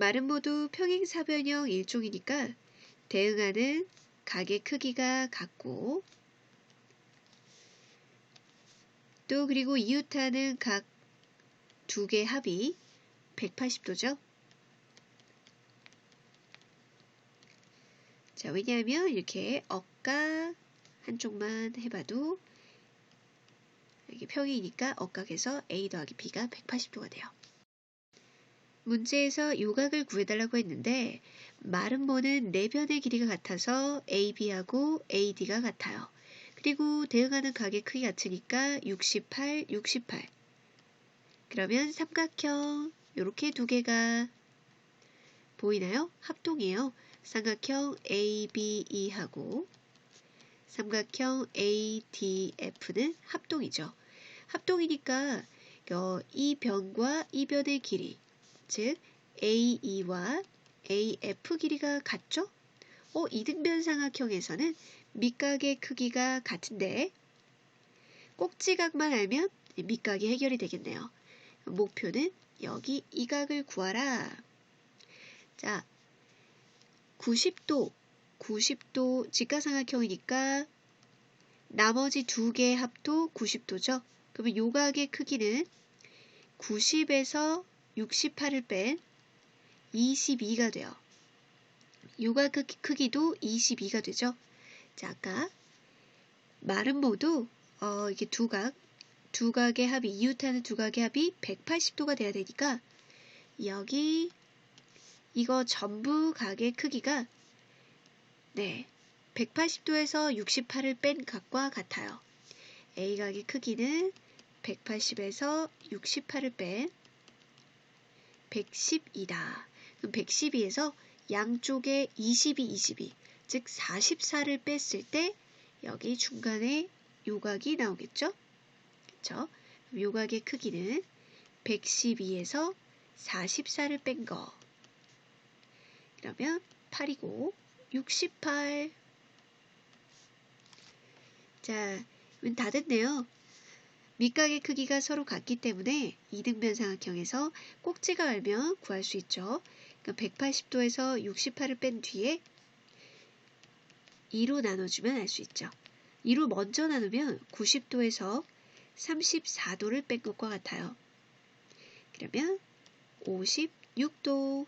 말은 모두 평행사변형 일종이니까 대응하는 각의 크기가 같고 또 그리고 이웃하는 각 두 개 합이 180도죠. 자, 왜냐하면 이렇게 억각 한쪽만 해봐도 이게 평이니까 억각에서 A 더하기 B가 180도가 돼요. 문제에서 요각을 구해달라고 했는데 마른 모는 내변의 길이가 같아서 AB하고 AD가 같아요. 그리고 대응하는 각의 크기 같으니까 68, 68. 그러면 삼각형 이렇게 두 개가 보이나요? 합동이에요. 삼각형 ABE하고 삼각형 ADF는 합동이죠. 합동이니까 어, 이 변과 이 변의 길이 즉 AE와 AF 길이가 같죠? 어, 이등변 삼각형에서는 밑각의 크기가 같은데 꼭지각만 알면 밑각이 해결이 되겠네요. 목표는 여기 이 각을 구하라. 자, 90도, 90도 직각삼각형이니까 나머지 두 개의 합도 90도죠. 그러면 요 각의 크기는 90에서 68을 뺀 22가 돼요. 요각 크기도 22가 되죠. 자, 아까 말은 모두 어, 이게 두 각, 두 각의 합이 이웃하는 두 각의 합이 180도가 돼야 되니까 여기 이거 전부 각의 크기가 네 180도에서 68을 뺀 각과 같아요. A 각의 크기는 180에서 68을 뺀 112다. 그럼 112에서 양쪽에 22, 22, 즉 44를 뺐을 때 여기 중간에 요각이 나오겠죠? 그쵸? 요각의 크기는 112에서 44를 뺀 거. 그러면 8이고 68. 자, 다 됐네요. 밑각의 크기가 서로 같기 때문에 이등변 삼각형에서 꼭지가 알면 구할 수 있죠. 그러니까 180도에서 68을 뺀 뒤에 2로 나눠주면 알 수 있죠. 2로 먼저 나누면 90도에서 34도를 뺀 것과 같아요. 그러면 56도